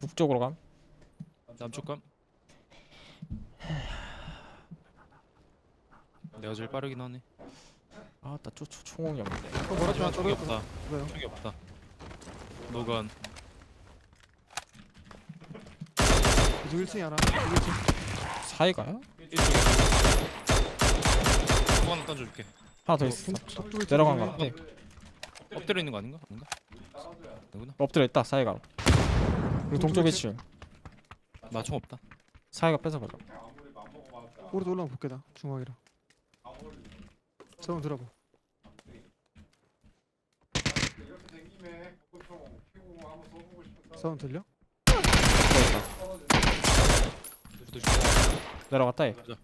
북쪽으로 감. 남쪽 감. 내가 제일 빠르긴 하네. 아나 초 총홍이 없는데. 어, 뭐라지 마. 총이 떨어져. 없다. 왜요? 총이 없다. 노간. 이쪽 1층에 하나. 이쪽 1층. 사이가요? 이쪽에. 또 하나 던져줄게. 하나 더 있어. 저쪽 1층 내려간 거. 엎드려 있는 거 아닌가? 아닌가? 누구나? 엎드려 있다 사이가. 그리고 동쪽 동쪽에 2층. 나총 없다. 사이가 뺏어가자. 오른쪽 올라가 볼게다. 중앙이라. 저건 들어봐. 사운드 들려? 저도 내려갔다 해. 이대로.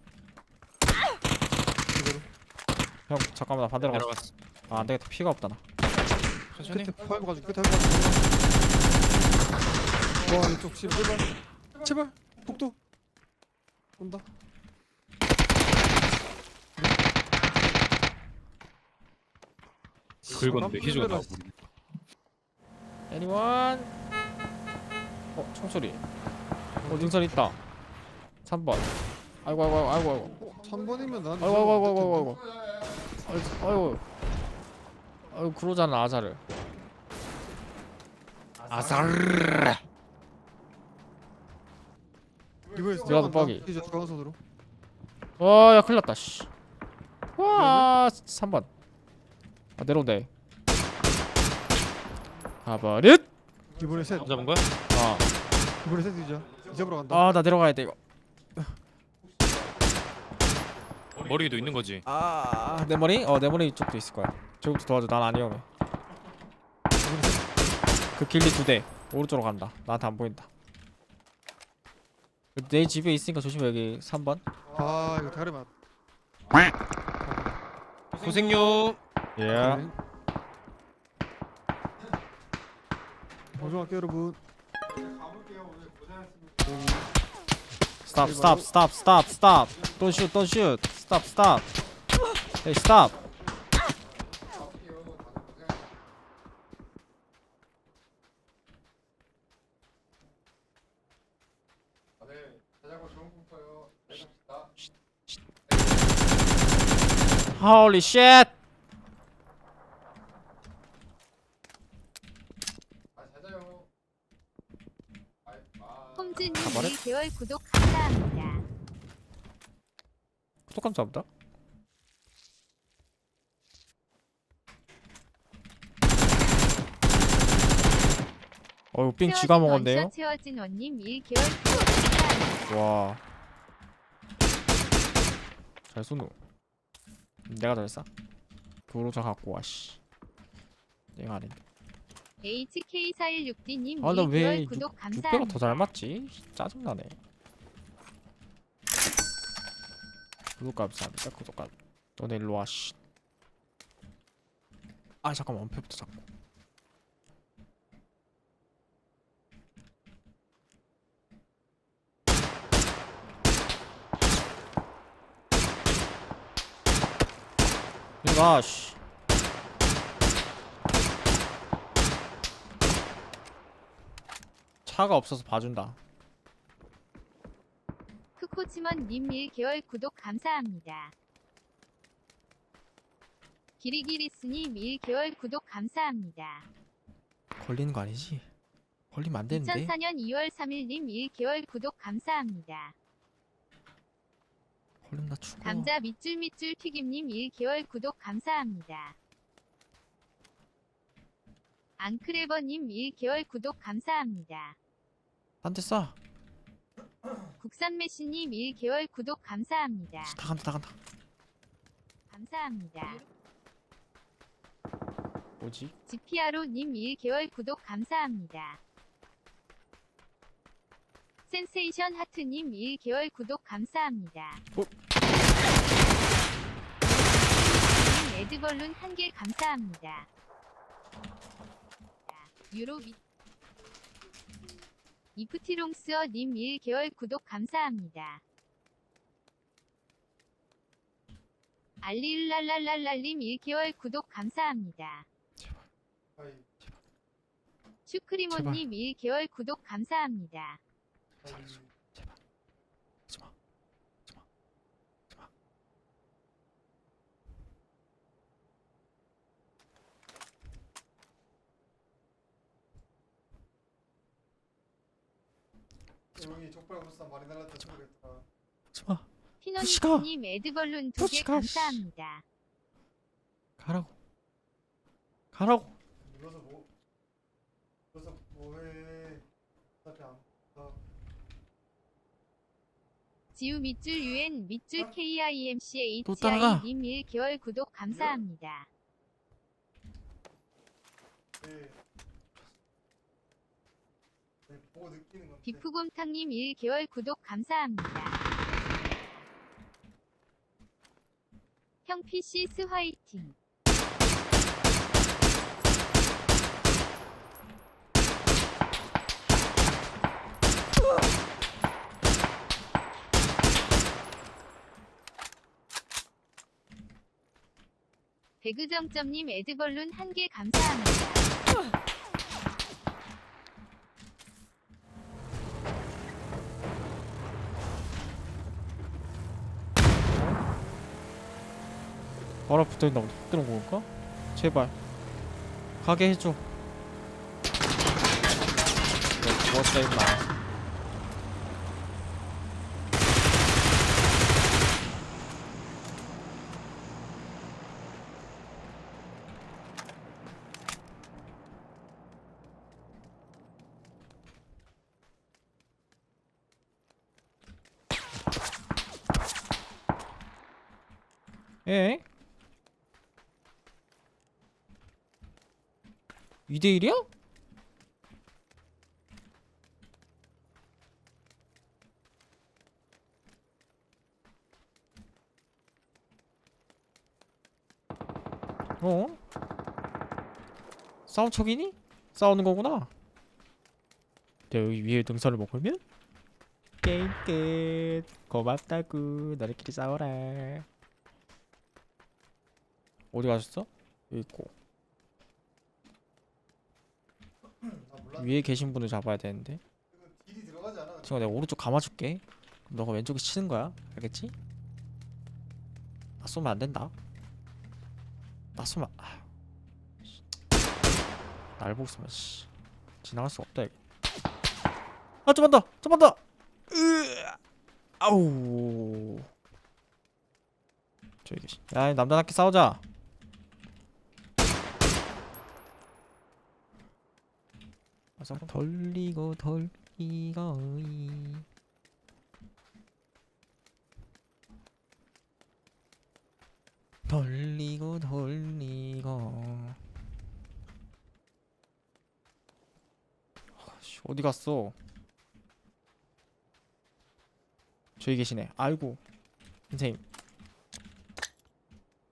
형 잠깐만 나 반대로 가. 내려갔어. 아 안되겠다 피가 없다 나. 천천히. 끝에 파이브 가지고 끝에 파이브 가지고. 와 이쪽 집 제발. 제발. 복도. 온다. 긁었는데 희주가 깜빡이라. 나오고. 애니원. 어 총소리. 어 능선 있다. 3번. 아이고 아이고 아이고 아이고. 어, 3번이면 난 아이고 아이고 아이고 아이고 아이고. 아이고. 아이고 그러잖아 아자를. 아사르. 내가 더. 이제 들어간 손으로. 와야 큰일 났다 씨. 와 3번. 아 내려온대. 가버릇. 이번에 셋. 잡은 거야? 아. 이번에 셋 이자. 이잡으러 간다. 아나 내려가야 돼 이거. 머리에도 있는 거지. 아내 머리? 어내 머리 이쪽도 있을 거야. 저기부터 도와줘. 난 안 위험해. 이번에 셋. 그 길리 두 대. 오른쪽으로 간다. 나한테 안 보인다. 내 집에 있으니까 조심해 여기 3번. 아 이거 다리 맞. 고생요. 예. 방송할게요 여러분. Stop, stop, stop, stop, stop. Don't shoot, don't shoot. Stop, stop. Hey, stop. Holy shit! 홈즈님 가버려? 1개월 구독 감사합니다. 구독 감사합니다. 어우 삥 쥐가 먹었네요. 채워진 원님 1개월 구독 감사합니다. 와. 잘 쏘노. 내가 잘 쏴. 도로자 갖고 와 씨. 내가 아닌데. HK416D님 아, 나왜 1개월 구독 6배가 감사합니다. 더잘 맞지? 짜증나네. 구독 감사합니다. 구독 감. 너네 일로 와 씨. 아 잠깐만 원패부터 잡고. 이리 와 씨. 차가 없어서 봐준다. 크코치먼님 1개월 구독 감사합니다. 기리기리스님 1개월 구독 감사합니다. 걸리는 거 아니지? 걸리면 안 되는데. 2004년 2월 3일님 1개월 구독 감사합니다. 걸리면 나 죽어. 감자 밑줄 밑줄 튀김님 1개월 구독 감사합니다. 앙크레버님 1개월 구독 감사합니다. 딴데 쏴. 국산 메시님 1개월 구독 감사합니다. 다 간다 다 간다. 감사합니다. 뭐지? 지피아로님 1개월 구독 감사합니다. 센세이션 하트님 1개월 구독 감사합니다. 어? 님 레드벌룬 1개 감사합니다. 유로 미 이프티롱스어 님 1개월 구독 감사합니다. 알리을랄랄랄랄님 1개월 구독 감사합니다. 슈크리모님 1개월 구독 감사합니다. 제발 제발 하지마 하지마 하지마 조용히 족발 불사 많이 날랐다 쳐버렸다. 하지마 피노니스님 에드벌룬 2개 푸시가, 씨. 감사합니다. 가라고 가라고 눌러서 뭐? 눌러서 뭐해? 어차피 안. 나 지우 밑줄 UN 밑줄 또 따라가. KIMCHI님 1개월 구독 감사합니다. 네. 네, 보고 느끼는 건데. 비프곰탕님 1개월 구독 감사합니다. 형 PC스 화이팅. 배그점점님 에드벌룬 한 개 감사합니다. 바로 붙어있다고 뜨는 건가? 제발 가게 해줘 너 죽었어 임마 에? 2대1이야? 어? 싸운 척이니? 싸우는 거구나. 내가 여기 위에 등선을 먹으면 게임 끝. 고맙다구. 너네끼리 싸워라. 어디 가셨어? 여기 있고. 아 몰라. 위에 계신 분을 잡아야 되는데. 이거. 지금 내가 오른쪽 감아줄게. 너가 왼쪽에 치는 거야. 알겠지? 나 쏘면 안 된다. 나 쏘면 아. 씨. 날 보고 쏘면 씨. 지나갈 수 없다 이게 아 좀만 더! 좀만 더! 으 아우. 저기 계시 야 남자답게 싸우자 아서 돌리고 돌리고 이. 돌리고 돌리고. 어디 갔어? 저기 계시네. 아이고 선생님.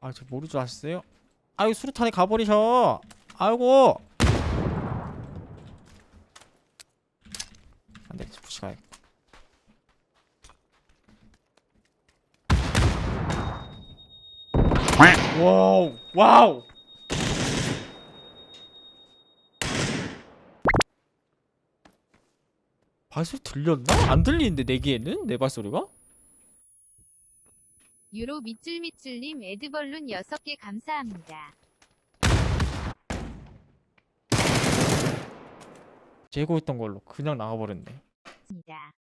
아 저 모를 줄 아셨어요? 아이고 수류탄에 가버리셔. 아이고 가야 와우 와우 발소리 들렸나? 안 들리는데 내기에는 내 발소리가? 유로 밑줄 밑줄님 에드벌룬 6개 감사합니다. 재고했던 걸로 그냥 나가버렸네 입니다.